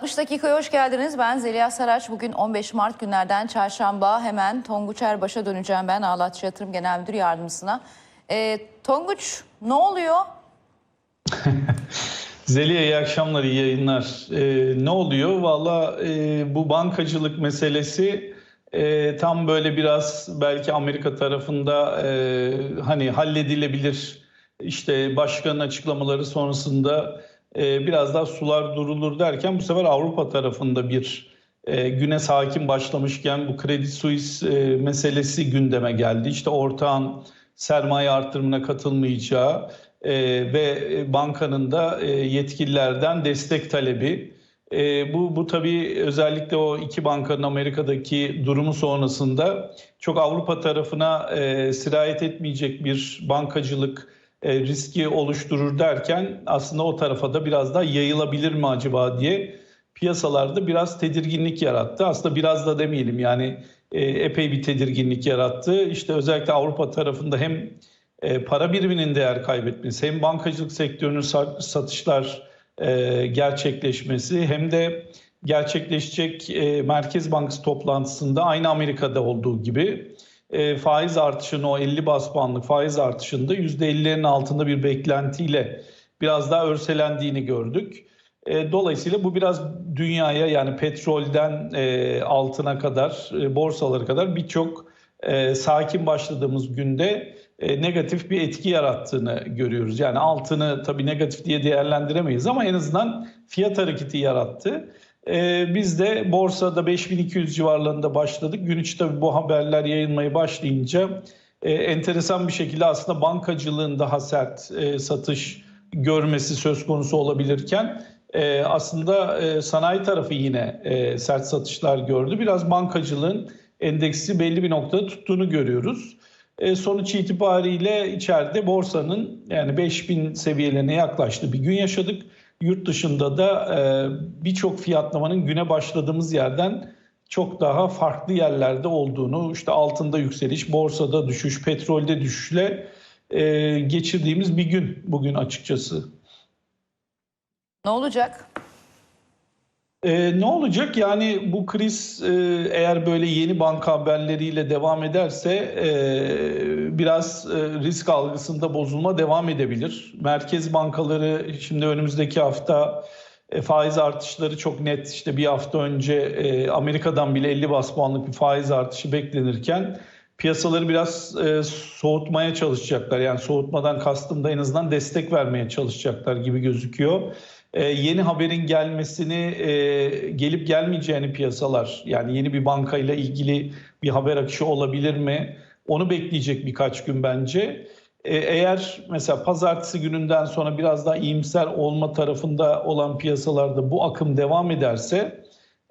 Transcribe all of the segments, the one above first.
60 dakikaya hoş geldiniz. Ben Zeliha Saraç. Bugün 15 Mart günlerden çarşamba. Hemen Tonguç Erbaş'a döneceğim ben Ağlatçı Yatırım Genel Müdür Yardımcısına. Ee, Tonguç ne oluyor? Zeliha iyi akşamlar, iyi yayınlar. Ee, ne oluyor? Valla e, bu bankacılık meselesi e, tam böyle biraz belki Amerika tarafında e, hani halledilebilir. İşte başkanın açıklamaları sonrasında e, biraz daha sular durulur derken bu sefer Avrupa tarafında bir e, güne sakin başlamışken bu Credit Suisse e, meselesi gündeme geldi. İşte ortağın sermaye artırımına katılmayacağı e, ve bankanın da yetkililerden destek talebi. E, bu bu tabii özellikle o iki bankanın Amerika'daki durumu sonrasında çok Avrupa tarafına e, sirayet etmeyecek bir bankacılık e, riski oluşturur derken aslında o tarafa da biraz daha yayılabilir mi acaba diye piyasalarda biraz tedirginlik yarattı. Aslında biraz da demeyelim yani e, epey bir tedirginlik yarattı. İşte özellikle Avrupa tarafında hem e, para biriminin değer kaybetmesi hem bankacılık sektörünün sa- satışlar gerçekleşmesi hem de gerçekleşecek Merkez Bankası toplantısında aynı Amerika'da olduğu gibi e, faiz artışının o 50 bas puanlık faiz artışında %50'lerin altında bir beklentiyle biraz daha örselendiğini gördük. E, dolayısıyla bu biraz dünyaya yani petrolden e, altına kadar, e, borsalara kadar birçok e, sakin başladığımız günde e, negatif bir etki yarattığını görüyoruz. Yani altını tabii negatif diye değerlendiremeyiz ama en azından fiyat hareketi yarattı. E, biz de borsada 5200 civarlarında başladık. Gün içi tabii bu haberler yayılmaya başlayınca e, enteresan bir şekilde aslında bankacılığın daha sert e, satış görmesi söz konusu olabilirken e, aslında e, sanayi tarafı yine e, sert satışlar gördü. Biraz bankacılığın endeksi belli bir noktada tuttuğunu görüyoruz. E, sonuç itibariyle içeride borsanın yani 5000 seviyelerine yaklaştığı bir gün yaşadık. Yurt dışında da e, birçok fiyatlamanın güne başladığımız yerden çok daha farklı yerlerde olduğunu, işte altında yükseliş, borsada düşüş, petrolde düşüşle e, geçirdiğimiz bir gün bugün açıkçası. Ne olacak? Ee, ne olacak? Yani bu kriz e, eğer böyle yeni banka haberleriyle devam ederse e, biraz e, risk algısında bozulma devam edebilir. Merkez bankaları şimdi önümüzdeki hafta e, faiz artışları çok net. İşte bir hafta önce e, Amerika'dan bile 50 bas puanlık bir faiz artışı beklenirken piyasaları biraz e, soğutmaya çalışacaklar. Yani soğutmadan kastım da en azından destek vermeye çalışacaklar gibi gözüküyor. Ee, yeni haberin gelmesini e, gelip gelmeyeceğini piyasalar yani yeni bir bankayla ilgili bir haber akışı olabilir mi? Onu bekleyecek birkaç gün bence. Ee, eğer mesela pazartesi gününden sonra biraz daha iyimser olma tarafında olan piyasalarda bu akım devam ederse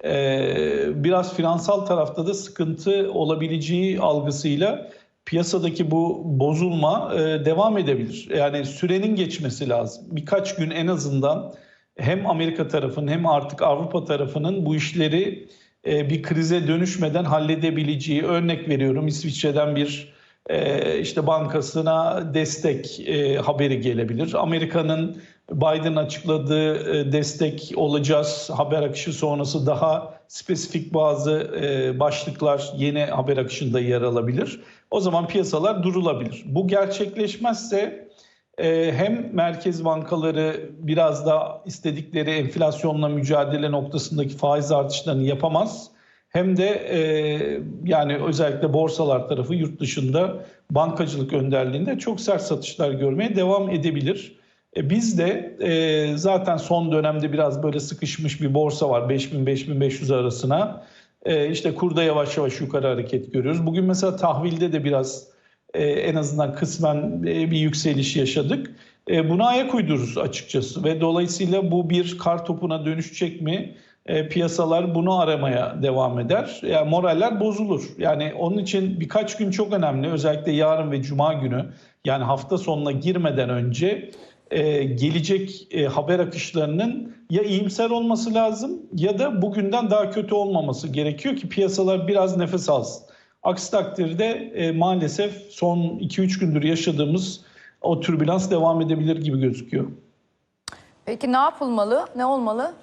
e, biraz finansal tarafta da sıkıntı olabileceği algısıyla piyasadaki bu bozulma e, devam edebilir. Yani sürenin geçmesi lazım. Birkaç gün en azından hem Amerika tarafının hem artık Avrupa tarafının bu işleri e, bir krize dönüşmeden halledebileceği örnek veriyorum İsviçre'den bir e, işte bankasına destek e, haberi gelebilir. Amerika'nın Biden açıkladığı destek olacağız haber akışı sonrası daha spesifik bazı başlıklar yeni haber akışında yer alabilir. O zaman piyasalar durulabilir. Bu gerçekleşmezse hem merkez bankaları biraz da istedikleri enflasyonla mücadele noktasındaki faiz artışlarını yapamaz. Hem de e, yani özellikle borsalar tarafı yurt dışında bankacılık önderliğinde çok sert satışlar görmeye devam edebilir. E, biz de e, zaten son dönemde biraz böyle sıkışmış bir borsa var 5000-5500 arasına. E, işte kurda yavaş yavaş yukarı hareket görüyoruz. Bugün mesela tahvilde de biraz e, en azından kısmen e, bir yükseliş yaşadık. E, buna ayak uydururuz açıkçası ve dolayısıyla bu bir kar topuna dönüşecek mi? E, piyasalar bunu aramaya devam eder. Yani moraller bozulur. Yani onun için birkaç gün çok önemli. Özellikle yarın ve cuma günü yani hafta sonuna girmeden önce e, gelecek e, haber akışlarının ya iyimser olması lazım ya da bugünden daha kötü olmaması gerekiyor ki piyasalar biraz nefes alsın. Aksi takdirde e, maalesef son 2-3 gündür yaşadığımız o türbülans devam edebilir gibi gözüküyor. Peki ne yapılmalı? Ne olmalı?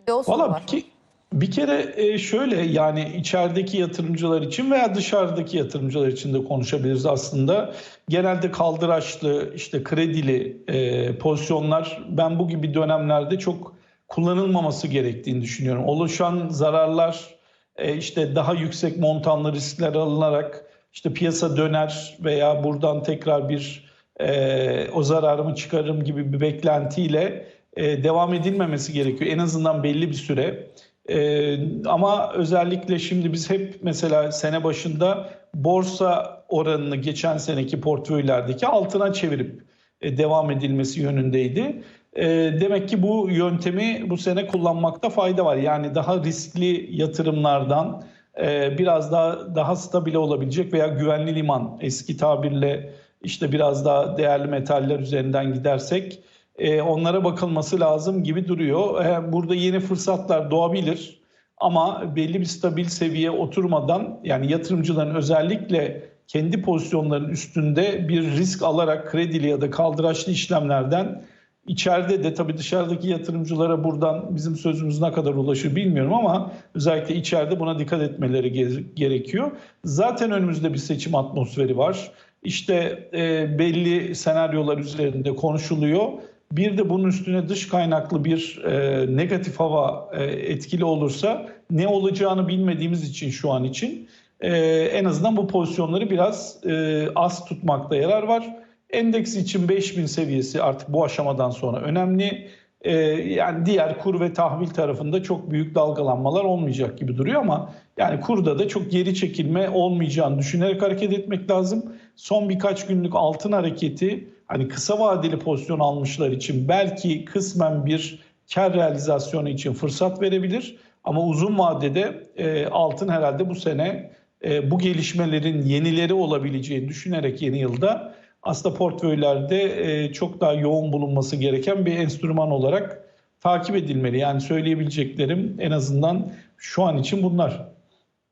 Bir de o soru Valla var. ke- bir kere e, şöyle yani içerideki yatırımcılar için veya dışarıdaki yatırımcılar için de konuşabiliriz aslında. Genelde kaldıraçlı işte kredili e, pozisyonlar ben bu gibi dönemlerde çok kullanılmaması gerektiğini düşünüyorum. Oluşan zararlar e, işte daha yüksek montanlı riskler alınarak işte piyasa döner veya buradan tekrar bir e, o zararımı çıkarırım gibi bir beklentiyle e, devam edilmemesi gerekiyor. En azından belli bir süre. E, ama özellikle şimdi biz hep mesela sene başında borsa oranını geçen seneki portföylerdeki altına çevirip devam edilmesi yönündeydi. E, demek ki bu yöntemi bu sene kullanmakta fayda var. Yani daha riskli yatırımlardan e, biraz daha daha stabil olabilecek veya güvenli liman eski tabirle işte biraz daha değerli metaller üzerinden gidersek e, onlara bakılması lazım gibi duruyor. E, burada yeni fırsatlar doğabilir ama belli bir stabil seviye oturmadan yani yatırımcıların özellikle kendi pozisyonlarının üstünde bir risk alarak kredili ya da kaldıraçlı işlemlerden içeride de tabii dışarıdaki yatırımcılara buradan bizim sözümüz ne kadar ulaşır bilmiyorum ama özellikle içeride buna dikkat etmeleri ge- gerekiyor. Zaten önümüzde bir seçim atmosferi var. İşte e, belli senaryolar üzerinde konuşuluyor. Bir de bunun üstüne dış kaynaklı bir e, negatif hava e, etkili olursa ne olacağını bilmediğimiz için şu an için e, en azından bu pozisyonları biraz e, az tutmakta yarar var. Endeks için 5000 seviyesi artık bu aşamadan sonra önemli. E, yani diğer kur ve tahvil tarafında çok büyük dalgalanmalar olmayacak gibi duruyor ama yani kurda da çok geri çekilme olmayacağını düşünerek hareket etmek lazım. Son birkaç günlük altın hareketi hani kısa vadeli pozisyon almışlar için belki kısmen bir kar realizasyonu için fırsat verebilir. Ama uzun vadede e, altın herhalde bu sene e, bu gelişmelerin yenileri olabileceğini düşünerek yeni yılda aslında portföylerde e, çok daha yoğun bulunması gereken bir enstrüman olarak takip edilmeli. Yani söyleyebileceklerim en azından şu an için bunlar.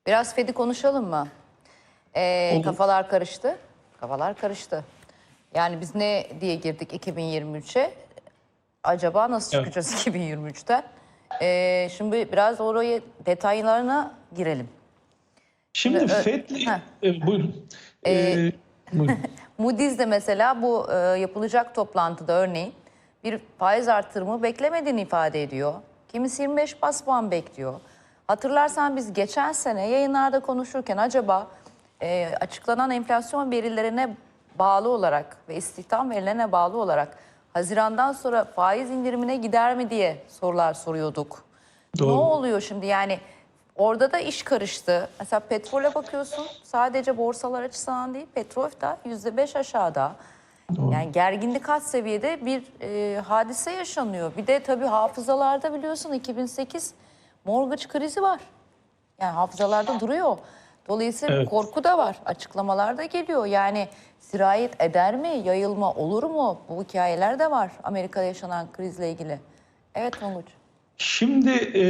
Biraz Fed'i konuşalım mı? Ee, Olur. kafalar karıştı. Kafalar karıştı. Yani biz ne diye girdik 2023'e? Acaba nasıl Evet. çıkacağız 2023'ten? Ee, şimdi biraz oraya detaylarına girelim. Şimdi Ö- FED... E, buyurun. E, buyurun. Moody's de mesela bu e, yapılacak toplantıda örneğin bir faiz artırımı beklemediğini ifade ediyor. Kimisi 25 bas puan bekliyor. Hatırlarsan biz geçen sene yayınlarda konuşurken acaba e, açıklanan enflasyon verilerine bağlı olarak ve istihdam verilerine bağlı olarak Haziran'dan sonra faiz indirimine gider mi diye sorular soruyorduk. Doğru. Ne oluyor şimdi yani orada da iş karıştı. Mesela petrole bakıyorsun sadece borsalar açısından değil petrol da yüzde beş aşağıda. Yani gerginlik had seviyede bir e, hadise yaşanıyor. Bir de tabii hafızalarda biliyorsun 2008 mortgage krizi var. Yani hafızalarda duruyor. Dolayısıyla Evet. korku da var. Açıklamalar da geliyor. Yani sirayet eder mi? Yayılma olur mu? Bu hikayeler de var Amerika'da yaşanan krizle ilgili. Evet Tonguç. Şimdi e,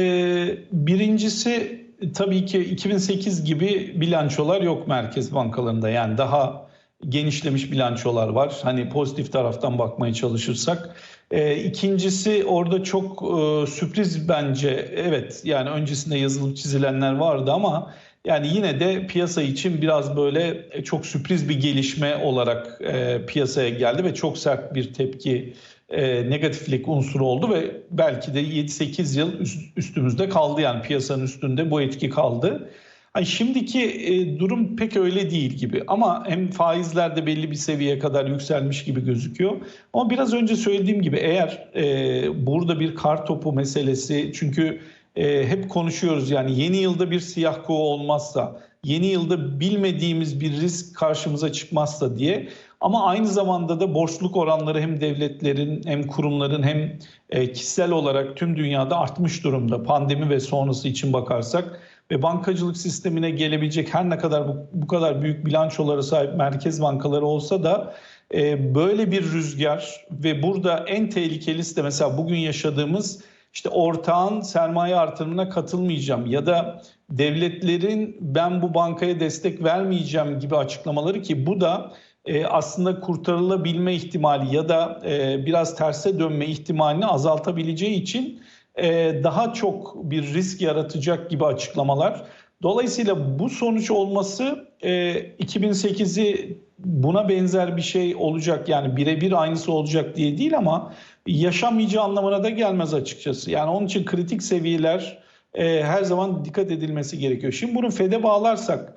birincisi tabii ki 2008 gibi bilançolar yok merkez bankalarında. Yani daha genişlemiş bilançolar var. Hani pozitif taraftan bakmaya çalışırsak. E, ikincisi orada çok e, sürpriz bence. Evet yani öncesinde yazılıp çizilenler vardı ama yani yine de piyasa için biraz böyle e, çok sürpriz bir gelişme olarak e, piyasaya geldi ve çok sert bir tepki e, negatiflik unsuru oldu ve belki de 7-8 yıl üst- üstümüzde kaldı yani piyasanın üstünde bu etki kaldı. Hani şimdiki e, durum pek öyle değil gibi ama hem faizler de belli bir seviyeye kadar yükselmiş gibi gözüküyor. Ama biraz önce söylediğim gibi eğer e, burada bir kar topu meselesi çünkü e, hep konuşuyoruz yani yeni yılda bir siyah kuğu olmazsa, yeni yılda bilmediğimiz bir risk karşımıza çıkmazsa diye ama aynı zamanda da borçluk oranları hem devletlerin hem kurumların hem e, kişisel olarak tüm dünyada artmış durumda. Pandemi ve sonrası için bakarsak ve bankacılık sistemine gelebilecek her ne kadar bu, bu kadar büyük bilançolara sahip merkez bankaları olsa da e, böyle bir rüzgar ve burada en tehlikelisi de mesela bugün yaşadığımız işte ortağın sermaye artırımına katılmayacağım ya da devletlerin ben bu bankaya destek vermeyeceğim gibi açıklamaları ki bu da e, aslında kurtarılabilme ihtimali ya da e, biraz terse dönme ihtimalini azaltabileceği için e, daha çok bir risk yaratacak gibi açıklamalar. Dolayısıyla bu sonuç olması e, 2008'i buna benzer bir şey olacak yani birebir aynısı olacak diye değil ama yaşamayacağı anlamına da gelmez açıkçası. Yani onun için kritik seviyeler e, her zaman dikkat edilmesi gerekiyor. Şimdi bunu FED'e bağlarsak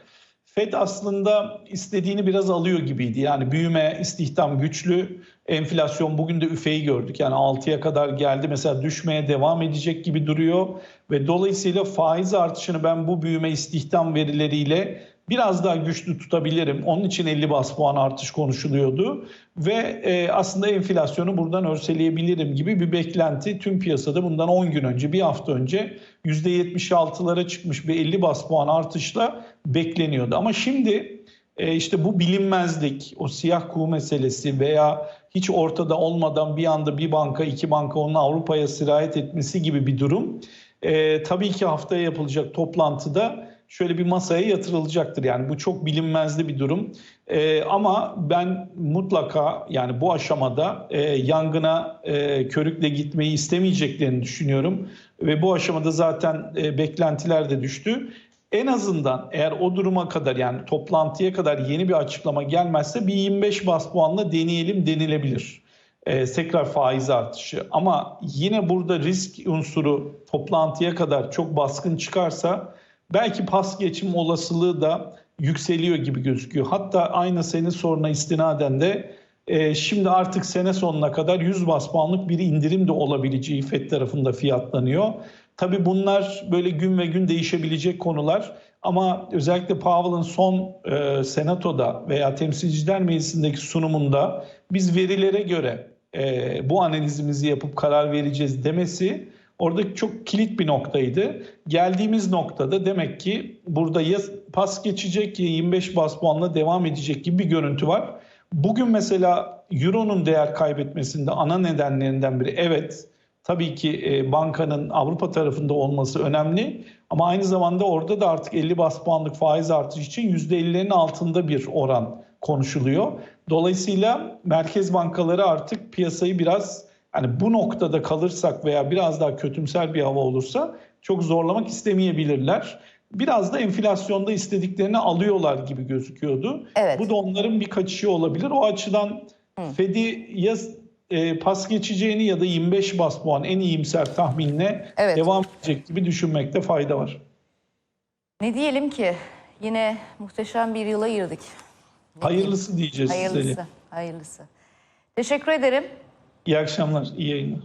FED aslında istediğini biraz alıyor gibiydi. Yani büyüme, istihdam güçlü, enflasyon bugün de üfeyi gördük. Yani 6'ya kadar geldi. Mesela düşmeye devam edecek gibi duruyor. Ve dolayısıyla faiz artışını ben bu büyüme istihdam verileriyle biraz daha güçlü tutabilirim. Onun için 50 bas puan artış konuşuluyordu. Ve e, aslında enflasyonu buradan örseleyebilirim gibi bir beklenti tüm piyasada bundan 10 gün önce, bir hafta önce %76'lara çıkmış bir 50 bas puan artışla bekleniyordu. Ama şimdi e, işte bu bilinmezlik, o siyah kuğu meselesi veya hiç ortada olmadan bir anda bir banka, iki banka onun Avrupa'ya sirayet etmesi gibi bir durum. E, tabii ki haftaya yapılacak toplantıda şöyle bir masaya yatırılacaktır. Yani bu çok bilinmezli bir durum. E, ama ben mutlaka yani bu aşamada e, yangına e, körükle gitmeyi istemeyeceklerini düşünüyorum. Ve bu aşamada zaten e, beklentiler de düştü. En azından eğer o duruma kadar yani toplantıya kadar yeni bir açıklama gelmezse bir 25 bas puanla deneyelim denilebilir. Ee, tekrar faiz artışı. Ama yine burada risk unsuru toplantıya kadar çok baskın çıkarsa belki pas geçim olasılığı da yükseliyor gibi gözüküyor. Hatta aynı senin soruna istinaden de e, şimdi artık sene sonuna kadar 100 bas puanlık bir indirim de olabileceği FED tarafında fiyatlanıyor. Tabii bunlar böyle gün ve gün değişebilecek konular. Ama özellikle Powell'ın son e, senatoda veya temsilciler meclisindeki sunumunda biz verilere göre e, bu analizimizi yapıp karar vereceğiz demesi orada çok kilit bir noktaydı. Geldiğimiz noktada demek ki burada ya pas geçecek ya 25 bas puanla devam edecek gibi bir görüntü var. Bugün mesela Euro'nun değer kaybetmesinde ana nedenlerinden biri evet tabii ki e, bankanın Avrupa tarafında olması önemli ama aynı zamanda orada da artık 50 bas puanlık faiz artışı için %50'lerin altında bir oran konuşuluyor. Dolayısıyla merkez bankaları artık piyasayı biraz hani bu noktada kalırsak veya biraz daha kötümser bir hava olursa çok zorlamak istemeyebilirler. Biraz da enflasyonda istediklerini alıyorlar gibi gözüküyordu. Evet. Bu da onların bir kaçışı olabilir. O açıdan Fed'i ya e, pas geçeceğini ya da 25 bas puan en iyimser tahminle Evet. devam edecek gibi düşünmekte fayda var. Ne diyelim ki yine muhteşem bir yıla girdik. Hayırlısı diyeceğiz size. Hayırlısı, hayırlısı. Teşekkür ederim. İyi akşamlar, iyi yayınlar.